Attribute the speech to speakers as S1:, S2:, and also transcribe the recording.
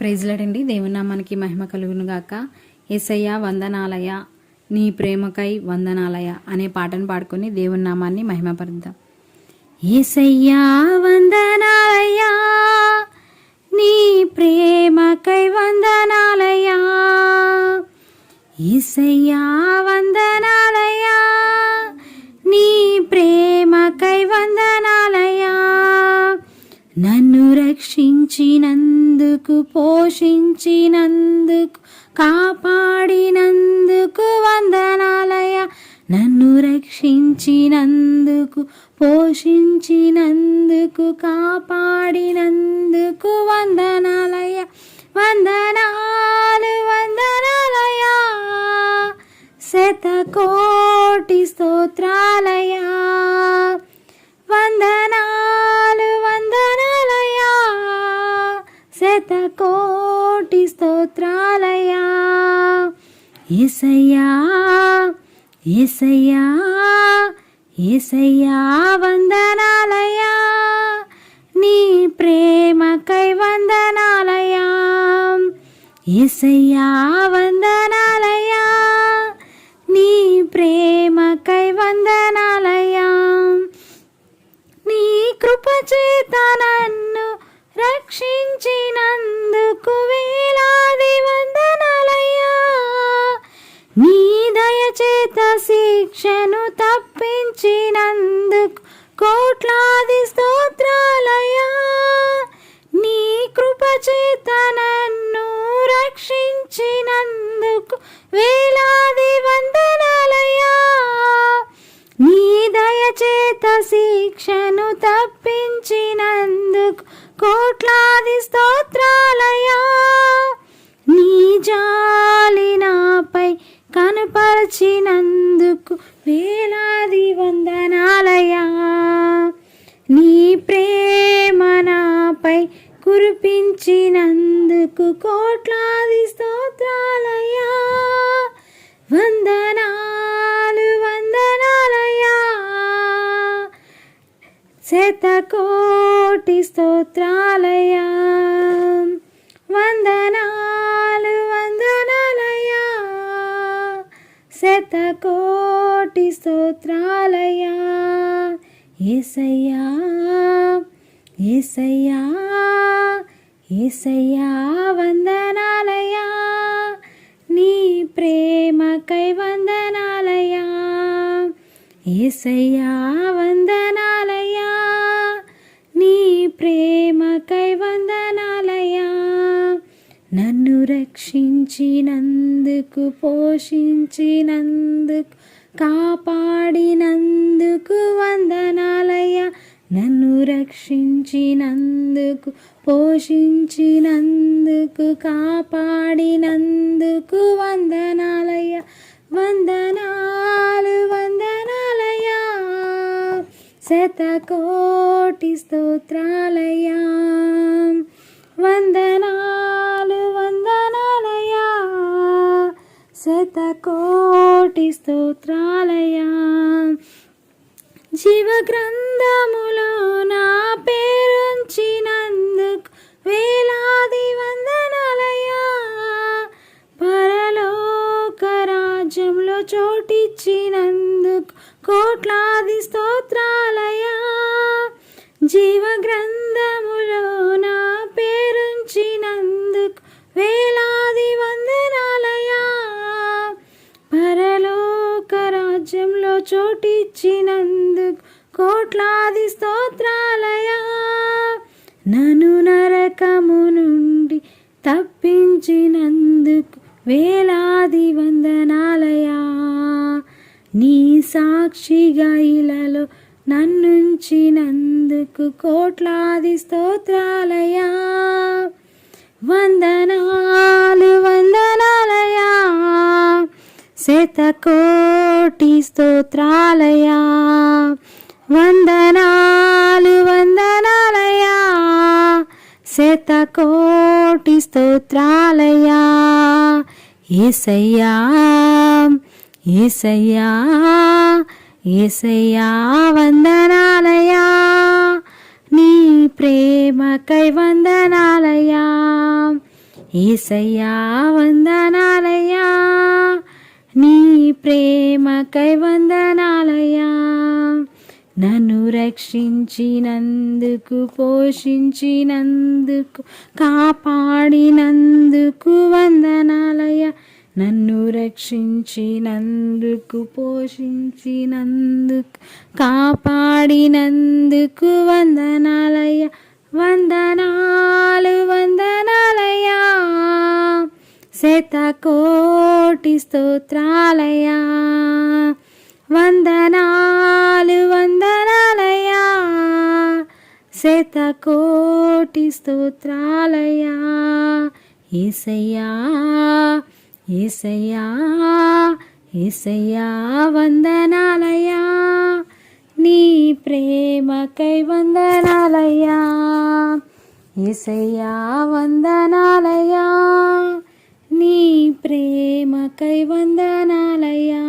S1: ప్రైజ్లాడండి. దేవునామానికి మహిమ కలుగును గాక ఏసయ్య వందనాలయ నీ ప్రేమకై వందనాలయ అనే పాటను పాడుకొని దేవునామాన్ని మహిమపరుద్దాం. ఏసయ్యా పోషించినందుకు కాపాడినందుకు వందనాలయ నన్ను రక్షించినందుకు పోషించినందుకు కాపాడినందుకు వందనాలయ వందనాలు వందనాలయ శతకోటి స్తోత్రాలయ వందనాలు వందనాలయ శతకో స్తోత్రాలయా ఏసయ్యా ఏసయ్యా ఏసయ్యా వందనాలయా నీ ప్రేమకై వందనాలయా ఏసయ్యా వందనాలయా నీ ప్రేమకై వందనాలయా నీ కృప చేత నన్ను రక్షించినందుకు వందనాలయ్యా. నీ దయచేత శిక్షను తప్పించినందుకు కోట్లాది స్తోత్రాలయ్యా. నీ కృపచేత నన్ను రక్షించినందుకు వేలాది వందనాలయ్యా. నీ దయచేత శిక్షను తప్పించినందుకు కోట్లాది కురిపించినందుకు కోట్లాది స్తోత్రాలయ్యా. వందనాలు వందనాలయ్యా. శతకోటి స్తోత్రాలయ్యా. వందనాలు వందనాలయ్యా. శతకోటి స్తోత్రాలయ్యా. ఏసయ్యా ఏసయ్యా. ఏసయ్యా వందనాలయా నీ ప్రేమకై వందనాలయా ఏసయ్యా వందనాలయా నీ ప్రేమకై వందనాలయా నన్ను రక్షించినందుకు పోషించినందుకు కాపాడినందుకు వందనాలయ్యా నన్ను రక్షించినందుకు పోషించినందుకు కాపాడినందుకు వందనాలయ్యా వందనాలు వందనాలయ్యా. శతకోటి స్తోత్రాలయ్యా. వందనాలు వందనాలయ్యా. శతకోటి స్తోత్రాలయ్యా. జీవగ్రంథములో నా జీవ గ్రంథములో నా పేరుంచినందుకు వేలాది వందనాలయా పరలోక రాజ్యంలో చోటిచ్చినందుకు కోట్లాది స్తోత్రాలయా నను నరకము నుండి తప్పించినందుకు వేలాది వందనాలయా నీ సాక్షిగా ఇలలో నన్నుంచినందుకు కోట్లాది స్తోత్రాలయా వందనాలు వందనాలయా శతకోటి స్తోత్రాలయా వందనాలు వందనాలయా శతకోటి స్తోత్రాలయా ఏసయ్యా ఏసయ్యా. ఏసయ్యా వందనాలయా నీ ప్రేమకై వందనాలయా ఏసయ్యా వందనాలయ్యా నీ ప్రేమకై వందనాలయ్యా నన్ను రక్షించినందుకు పోషించినందుకు కాపాడినందుకు వందనాలయ్యా నన్ను రక్షించినందుకు పోషించినందుకు కాపాడినందుకు వందనాలయ్య వందనాలు వందనాలయ్యా. శతకోటి స్తోత్రాలయ్యా వందనాలు వందనాలయ్యా. శతకోటి స్తోత్రాలయ్యా ఏసయ్యా. ఏసయ్యా ఏసయ్యా వందనాలయ్యా. నీ ప్రేమకై వందనాలయ్యా. ఏసయ్యా వందనాలయ్యా. నీ ప్రేమకై వందనాలయ్యా.